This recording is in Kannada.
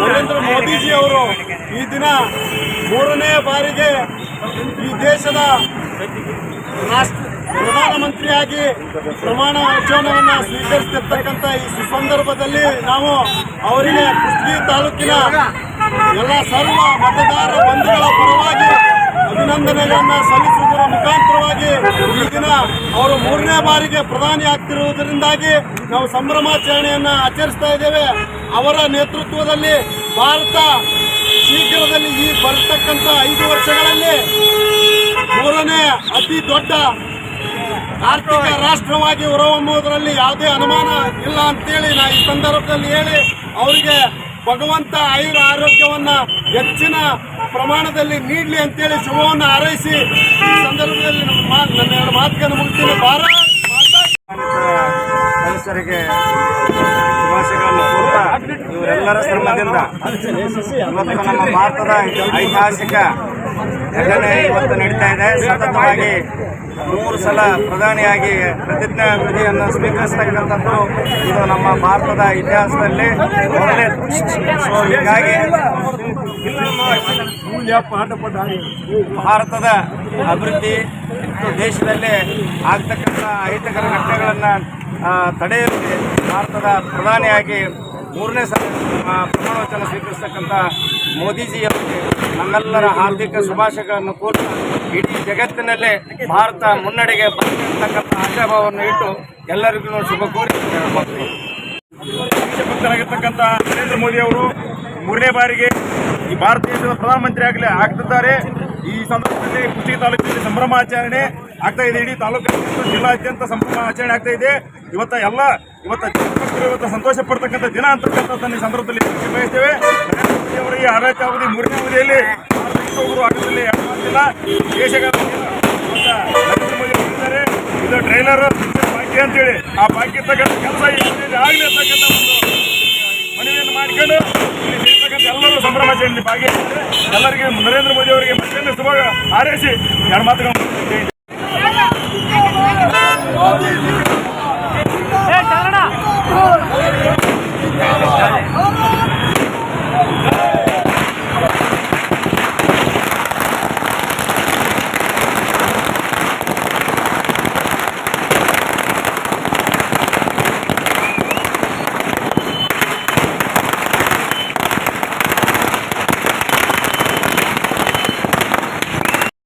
ನರೇಂದ್ರ ಮೋದಿಜಿ ಅವರು ಈ ದಿನ ಮೂರನೇ ಬಾರಿಗೆ ಈ ದೇಶದ ರಾಷ್ಟ್ರ ಪ್ರಧಾನಮಂತ್ರಿಯಾಗಿ ಪ್ರಮಾಣ ವಚನವನ್ನು ಸ್ವೀಕರಿಸ್ತಿರ್ತಕ್ಕಂಥ ಈ ಸಂದರ್ಭದಲ್ಲಿ ನಾವು ಅವರಿಗೆ ಕುಸ್ತಿ ತಾಲೂಕಿನ ಎಲ್ಲ ಸರ್ವ ಮತದಾರ ಬಂಧುಗಳ ಅಭಿನಂದನೆಗಳನ್ನ ಸಲ್ಲಿಸುವುದರ ಮುಖಾಂತರವಾಗಿ ಈ ದಿನ ಅವರು ಮೂರನೇ ಬಾರಿಗೆ ಪ್ರಧಾನಿ ಆಗ್ತಿರುವುದರಿಂದಾಗಿ ನಾವು ಸಂಭ್ರಮಾಚರಣೆಯನ್ನು ಆಚರಿಸ್ತಾ ಇದ್ದೇವೆ. ಅವರ ನೇತೃತ್ವದಲ್ಲಿ ಭಾರತ ಶೀಘ್ರದಲ್ಲಿ ಈ ಬರ್ತಕ್ಕಂಥ ಐದು ವರ್ಷಗಳಲ್ಲಿ ಮೂರನೇ ಅತಿ ದೊಡ್ಡ ಆರ್ಥಿಕ ರಾಷ್ಟ್ರವಾಗಿ ಹೊರಹೊಮ್ಮುವುದರಲ್ಲಿ ಯಾವುದೇ ಅನುಮಾನ ಇಲ್ಲ ಅಂತೇಳಿ ನಾ ಈ ಸಂದರ್ಭದಲ್ಲಿ ಹೇಳಿ ಅವರಿಗೆ ಭಗವಂತ ಆಯುರ ಆರೋಗ್ಯವನ್ನು ಹೆಚ್ಚಿನ ಪ್ರಮಾಣದಲ್ಲಿ ನೀಡಲಿ ಅಂತೇಳಿ ಶುಭವನ್ನು ಹಾರೈಸಿ ಈ ಸಂದರ್ಭದಲ್ಲಿ ನನ್ನ ಎರಡು ಮಾತುಗಳನ್ನು ಮುಗಿಸ್ತೀನಿ ಭಾರತ ಸದಸ್ಯರಿಗೆ ಇವರೆಲ್ಲರ ಶ್ರಮದಿಂದ ಇವತ್ತು ನಮ್ಮ ಭಾರತದ ಐತಿಹಾಸಿಕ ಘಟನೆ ಇವತ್ತು ನಡೀತಾ ಇದೆ. ಸತತವಾಗಿ ಮೂರು ಸಲ ಪ್ರಧಾನಿಯಾಗಿ ಪ್ರತಿಜ್ಞಾ ವಿಧಿಯನ್ನು ಸ್ವೀಕರಿಸ್ತಕ್ಕಂಥದ್ದು ಇದು ನಮ್ಮ ಭಾರತದ ಇತಿಹಾಸದಲ್ಲಿ ಮೊದಲೇ. ಸೊ ಹೀಗಾಗಿ ಭಾರತದ ಅಭಿವೃದ್ಧಿ ದೇಶದಲ್ಲಿ ಆಗ್ತಕ್ಕಂಥ ಅಹಿತಕರ ಘಟನೆಗಳನ್ನು ತಡೆಯಲು ಭಾರತದ ಪ್ರಧಾನಿಯಾಗಿ ಮೂರನೇ ಸಲ ಸ್ವೀಕರಿಸ್ತಕ್ಕಂಥ ಮೋದಿಜಿಯವರಿಗೆ ನಮ್ಮೆಲ್ಲರ ಹಾರ್ದಿಕ ಶುಭಾಶಯಗಳನ್ನು ಕೋರ್ತಾ ಇಡೀ ಜಗತ್ತಿನಲ್ಲೇ ಭಾರತ ಮುನ್ನಡೆಗೆ ಬರ್ತಕ್ಕಂಥ ಆಶಾಭಾವವನ್ನು ಇಟ್ಟು ಎಲ್ಲರಿಗೂ ಶುಭ ಕೋರಿ ಹೇಳ್ಬೋದು ಭಕ್ತರಾಗಿರ್ತಕ್ಕಂಥ ನರೇಂದ್ರ ಮೋದಿ ಅವರು ಮೂರನೇ ಬಾರಿಗೆ ಈ ಭಾರತ ದೇಶದ ಪ್ರಧಾನಮಂತ್ರಿ ಆಗಲಿ ಆಗ್ತಿದ್ದಾರೆ. ಈ ಸಂದರ್ಭದಲ್ಲಿ ಕುಷ್ಟಗಿ ತಾಲೂಕಿನಲ್ಲಿ ಸಂಭ್ರಮಾಚರಣೆ ಆಗ್ತಾ ಇದೆ. ಇಡೀ ತಾಲೂಕು ಜಿಲ್ಲಾದ್ಯಂತ ಸಂಭ್ರಮ ಆಚರಣೆ ಆಗ್ತಾ ಇದೆ. ಇವತ್ತ ಎಲ್ಲ, ಇವತ್ತ ಇವತ್ತು ಸಂತೋಷ ಪಡ್ತಕ್ಕಂಥ ದಿನ ಅಂತಕ್ಕಂಥದ್ದನ್ನು ಈ ಸಂದರ್ಭದಲ್ಲಿ ಬಯಸ್ತೇವೆ ನರೇಂದ್ರ ಮೋದಿ ಅವಧಿ, ಮೂರನೇ ಅವಧಿಯಲ್ಲಿ ಆಟದಲ್ಲಿ ಹೋಗುವ ದೇಶಗಾರ ಮೋದಿ ಇದ್ದಾರೆ. ಇದು ಟ್ರೈಲರ್ ಬಾಕಿ ಅಂತೇಳಿ. ಆ ಬಾಕಿ ಇರ್ತಕ್ಕಂಥ ಕೆಲಸ ಆಗಲಿ ಅಂತಕ್ಕಂಥ ಒಂದು ಮನವಿಯನ್ನು ಮಾಡಿಕೊಂಡು ಇರ್ತಕ್ಕಂಥ ಎಲ್ಲರೂ ಸಂಭ್ರಮಾಚರಣೆಯಲ್ಲಿ ಭಾಗಿಯಾಗಿದ್ದಾರೆ. ಎಲ್ಲರಿಗೆ ನರೇಂದ್ರ ಮೋದಿ ಅವರಿಗೆ ಮತ್ತೆ ಶುಭ ಹಾರೈಸಿ. ಎರಡು ಮಾತುಗಳನ್ನು Lord.